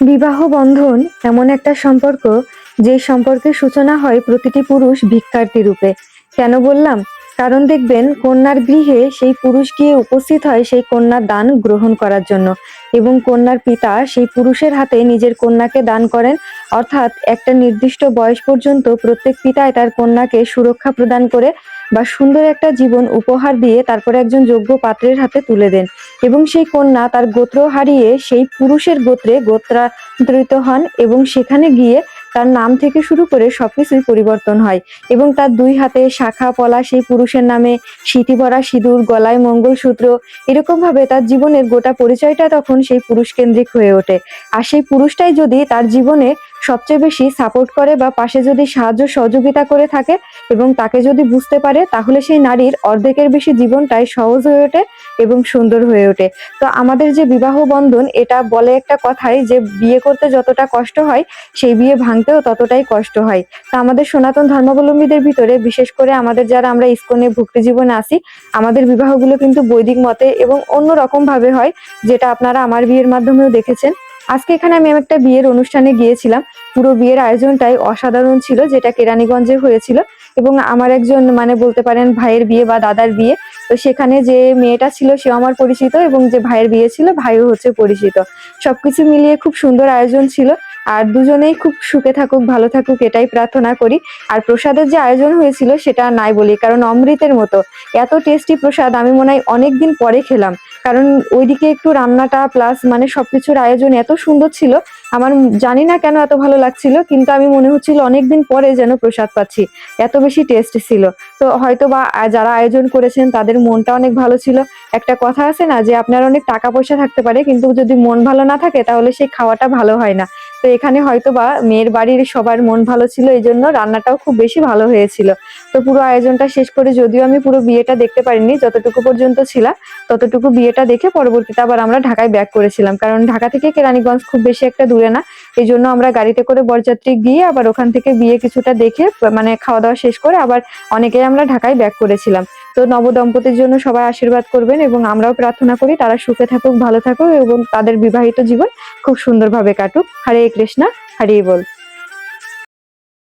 বিবাহ বন্ধন এমন একটা সম্পর্ক যে সম্পর্কে সূচনা হয় প্রতিটি পুরুষ ভিক্ষার্থী রূপে। কেন বললাম? কারণ দেখবেন, কন্যার গৃহে সেই পুরুষ গিয়ে উপস্থিত হয় সেই কন্যার দান গ্রহণ করার জন্য। এবং কন্যার পিতা সেই পুরুষের হাতে নিজের কন্যাকে দান করেন। অর্থাৎ একটা নির্দিষ্ট বয়স পর্যন্ত প্রত্যেক পিতায় তার কন্যাকে সুরক্ষা প্রদান করে বা সুন্দর একটা জীবন উপহার দিয়ে তারপরে একজন যোগ্য পাত্রের হাতে তুলে দেন। এবং সেই কন্যা তার গোত্র হারিয়ে সেই পুরুষের গোত্রে গোত্রান্তরিত হন এবং সেখানে গিয়ে তার নাম থেকে শুরু করে সবকিছুই পরিবর্তন হয় এবং তার দুই হাতে শাখা পলা সেই পুরুষের নামে সিঁথি ভরা সিঁদুর, গলায় মঙ্গলসূত্র এরকম ভাবে তার জীবনের গোটা পরিচয়টা তখন সেই পুরুষ কেন্দ্রিক হয়ে ওঠে। আর সেই পুরুষটাই যদি তার জীবনে সবচেয়ে বেশি সাপোর্ট করে বা পাশে যদি সাহায্য সহযোগিতা করে থাকে এবং তাকে যদি বুঝতে পারে, তাহলে সেই নারীর অর্ধেকের বেশি জীবনটাই সহজ হয়ে ওঠে এবং সুন্দর হয়ে ওঠে। তো আমাদের যে বিবাহ বন্ধন, এটা বলে একটা কথাই যে বিয়ে করতে যতটা কষ্ট হয়, সেই বিয়ে ভাঙতেও ততটাই কষ্ট হয়। তা আমাদের সনাতন ধর্মাবলম্বীদের ভিতরে, বিশেষ করে আমাদের যারা আমরা ইস্কনে ভক্তি জীবনে আসি আমাদের বিবাহগুলো কিন্তু বৈদিক মতে এবং অন্য রকম ভাবে হয়, যেটা আপনারা আমার বিয়ের মাধ্যমেও দেখেছেন। আজকে এখানে আমি একটা বিয়ের অনুষ্ঠানে গিয়েছিলাম। পুরো বিয়ের আয়োজনটাই অসাধারণ ছিল, যেটা কেরানীগঞ্জে হয়েছিল এবং আমার একজন মানে বলতে পারেন ভাইয়ের বিয়ে বা দাদার বিয়ে। তো সেখানে যে মেয়েটা ছিল সেও আমার পরিচিত এবং যে ভাইয়ের বিয়ে ছিল, ভাইও হচ্ছে পরিচিত। সবকিছু মিলিয়ে খুব সুন্দর আয়োজন ছিল। আর দুজনেই খুব সুখে থাকুক, ভালো থাকুক, এটাই প্রার্থনা করি। আর প্রসাদের যে আয়োজন হয়েছিল সেটা নাই বলি, কারণ অমৃতের মতো। এত টেস্টি প্রসাদ আমি মনে হয় অনেকদিন পরে খেলাম। কারণ ওইদিকে একটু রান্নাটা প্লাস মানে সবকিছুর আয়োজন এত সুন্দর ছিল। আমার জানি না কেন এত ভালো লাগছিল, কিন্তু আমি মনে হচ্ছিল অনেকদিন পরে যেন প্রসাদ পাচ্ছি। এত বেশি টেস্ট ছিল। তো হয়তো বা যারা আয়োজন করেছেন তাদের মনটা অনেক ভালো ছিল। একটা কথা আছে না যে আপনার অনেক টাকা পয়সা থাকতে পারে, কিন্তু যদি মন ভালো না থাকে তাহলে সেই খাওয়াটা ভালো হয় না। তো এখানে হয়তো বা মেয়ের বাড়ির সবার মন ভালো ছিল, এই জন্য রান্নাটাও খুব বেশি ভালো হয়েছিল। তো পুরো আয়োজনটা শেষ করে যদিও আমি পুরো বিয়েটা দেখতে পারিনি, যতটুকু পর্যন্ত ছিলাম, ততটুকু বিয়েটা দেখে পরবর্তীতে আবার আমরা ঢাকায় ব্যাক করেছিলাম। কারণ ঢাকা থেকে কেরানীগঞ্জ খুব বেশি একটা দূরে না, এই জন্য আমরা গাড়িতে করে বরযাত্রী গিয়ে আবার ওখান থেকে বিয়ে কিছুটা দেখে মানে খাওয়া দাওয়া শেষ করে আবার অনেকেই আমরা ঢাকায় ব্যাক করেছিলাম। তো নবদম্পতির জন্য সবাই আশীর্বাদ করবেন এবং আমরাও প্রার্থনা করি তারা সুখে থাকুক, ভালো থাকুক এবং তাদের বিবাহিত জীবন খুব সুন্দরভাবে কাটুক। হরে কৃষ্ণা হরি বল